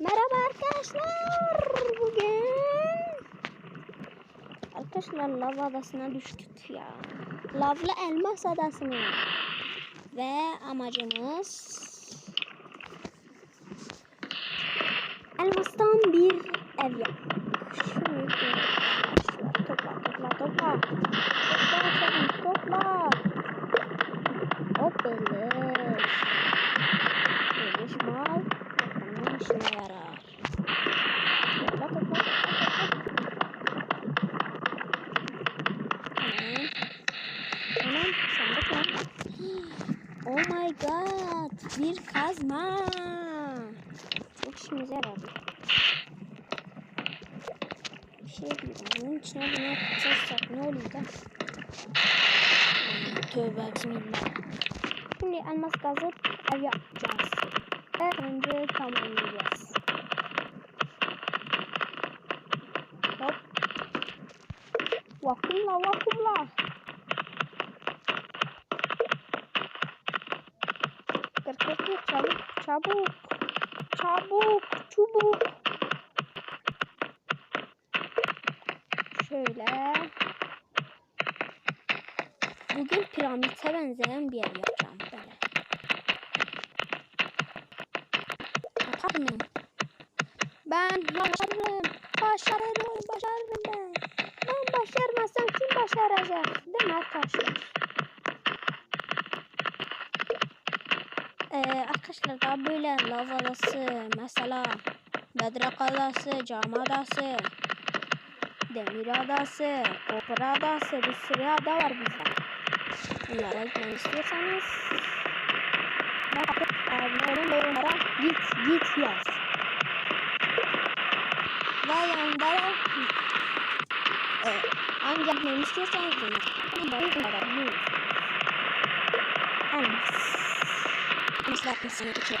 Merhaba arkadaşlar. Bugün arkadaşlar lav adasına düştük ya. Lavlı elmas adasına. Ve amacımız elmastan bir ev yapmak. Şunu topla topla topla. Topla topla. Hop beleş. Beleş mal. Bakalım işine yarar. Topla topla topla topla. Tamam. Tamam sandık var. Oh my god. Bir kazma. Çok işimize yaradı. Bir şey değil. Bunun içine bunu atacaksak ne da? Tövbe bismillah. Şimdi elmas kazıp ev yapacağız. Ve önce tamamlayacağız. Hop. Vakumla vakumla. Kır çabuk çabuk. Çabuk çubuk. Şöyle. Bugün piramite benzeyen bir yer yapacağım böyle. Mıyım? Ben başarırım. Başarırım. Başarırım ben. Ben başarmazsam kim başaracak? Değil mi arkadaşlar? Ee, arkadaşlar daha böyle lav adası, mesela bedrak adası, cam adası, demir adası, opera adası, bir sürü ada var bizde. Bunlara gitmeni istiyorsanız bakın abone onlara git git yaz. Ve yanında da e, hangi gitmeni istiyorsanız bunu bunları kullanabiliyoruz. Elmas. Elmaslar insanı geçiyor.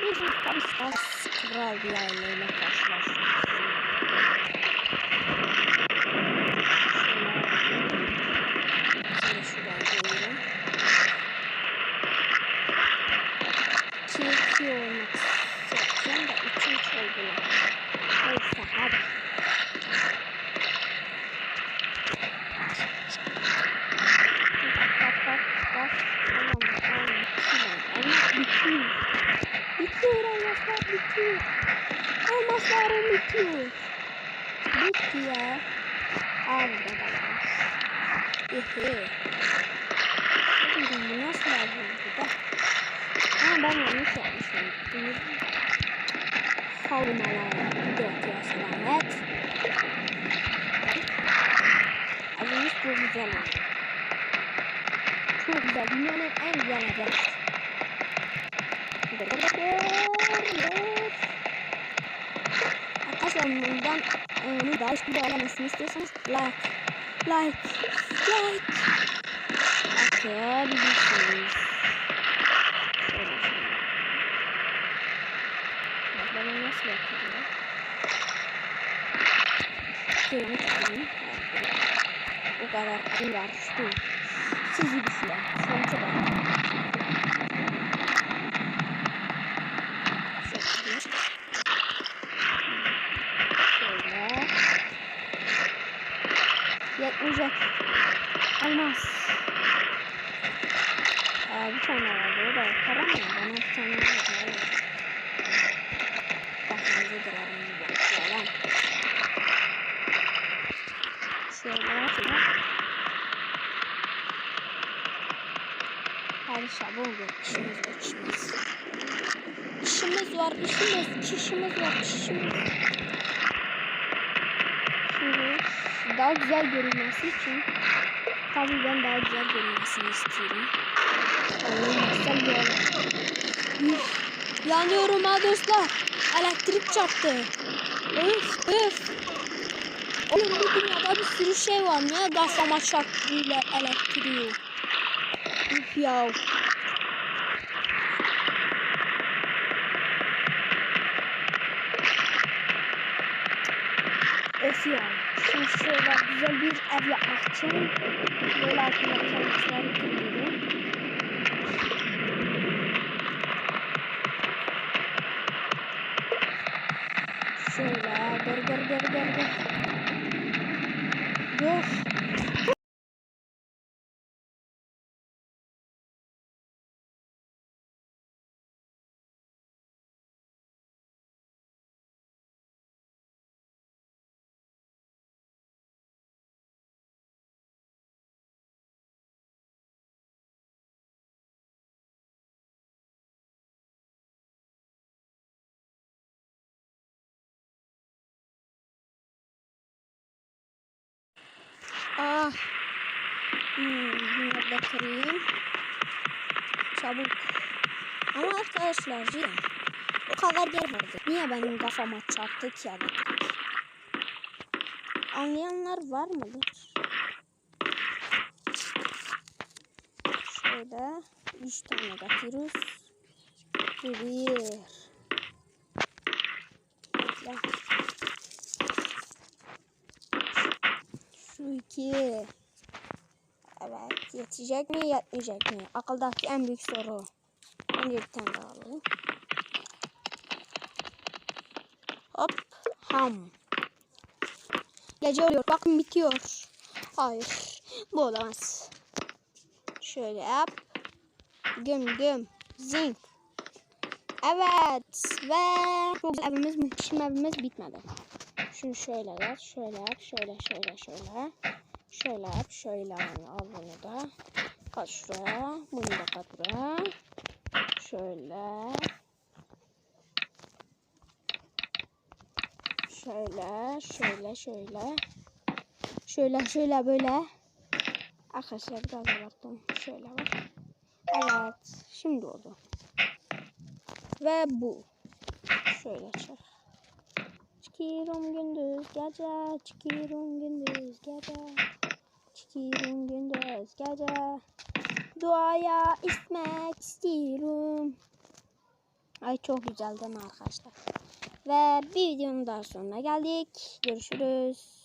Bir gün tabi az kral bir aileyle karşılaştık. Şöyle şuradan koyuyorum. Çirki olmak istiyorum da içim çoldular. Neyse hadi. Bak bak bak bak. Tamam tamam. Tamam. Elmas bitiyor. Bitiyor elmaslar bitiyor. Elmaslarım bitiyor. Bitti ya. Al bakalım. Ehe. Bilmiyorum bu nasıl yazıldı da. Ha ben yanlış yapmışım. Bunu savunmalar. Gidiyor selamet. Azimiz çok güzel oldu. Çok güzel. Dünyanın en güzel adası. Arkadaşlar bundan onu daha hiçbir öğrenmesini istiyorsanız like like like atabilirsiniz. Bak ben nasıl yapıyorum? Şöyle çıkayım. O kadar düştü. Sizi düşünün. Sonuç olarak. Şöyle. Şöyle. Yetmeyecek. Olmaz. Aa, bir tane vardı. O da para mı? Bana bir tane vardı. Kafanızı kırarım. Yalan. Şöyle. Şöyle. Hadi çabuk olun. İşimiz var. İşimiz. İşimiz var. İşimiz. İşimiz var. İşimiz. Şimdi daha güzel görünmesi için tabii ben daha güzel görünmesini istiyorum. Olmazsa böyle. Yanıyorum ha dostlar. Elektrik çarptı. Öf öf. Oğlum bu dünyada bir sürü şey var. Niye gaslama şartıyla elektriği? Üf ya. Öf ya. Şimdi şöyle güzel bir ev yapmak için böyle arkadaşlar işler kırıyorum. Şöyle gır gır gır gır gır. Dur. Ah. Hmm, bunları. Çabuk. Ama arkadaşlar Cihan. O kadar gelmedi. Niye benim kafama çarptı ki yani? Anlayanlar var mıdır? Şöyle. Üç tane katıyoruz. Bir. İki. Evet. Yetecek mi yetmeyecek mi? Akıldaki en büyük soru. Önce bir tane daha alalım. Hop. Ham. Gece oluyor. Bakın bitiyor. Hayır. Bu olamaz. Şöyle yap. Güm güm. Zing. Evet. Ve çok güzel evimiz muhteşem evimiz bitmedi. Şunu şöyle yap, şöyle yap, şöyle, şöyle, şöyle. Şöyle yap, şöyle al, bunu da. Kat şuraya, bunu da kat buraya. Şöyle. Şöyle, şöyle, şöyle. Şöyle, şöyle böyle. Arkadaşlar biraz abarttım. Şöyle bak. Evet, şimdi oldu. Ve bu. Şöyle çık. Çıkıyorum gündüz gece, çıkıyorum gündüz gece. Çıkıyorum gündüz gece. Duaya ismek istiyorum. Ay çok güzel değil mi arkadaşlar? Ve bir videonun daha sonuna geldik. Görüşürüz.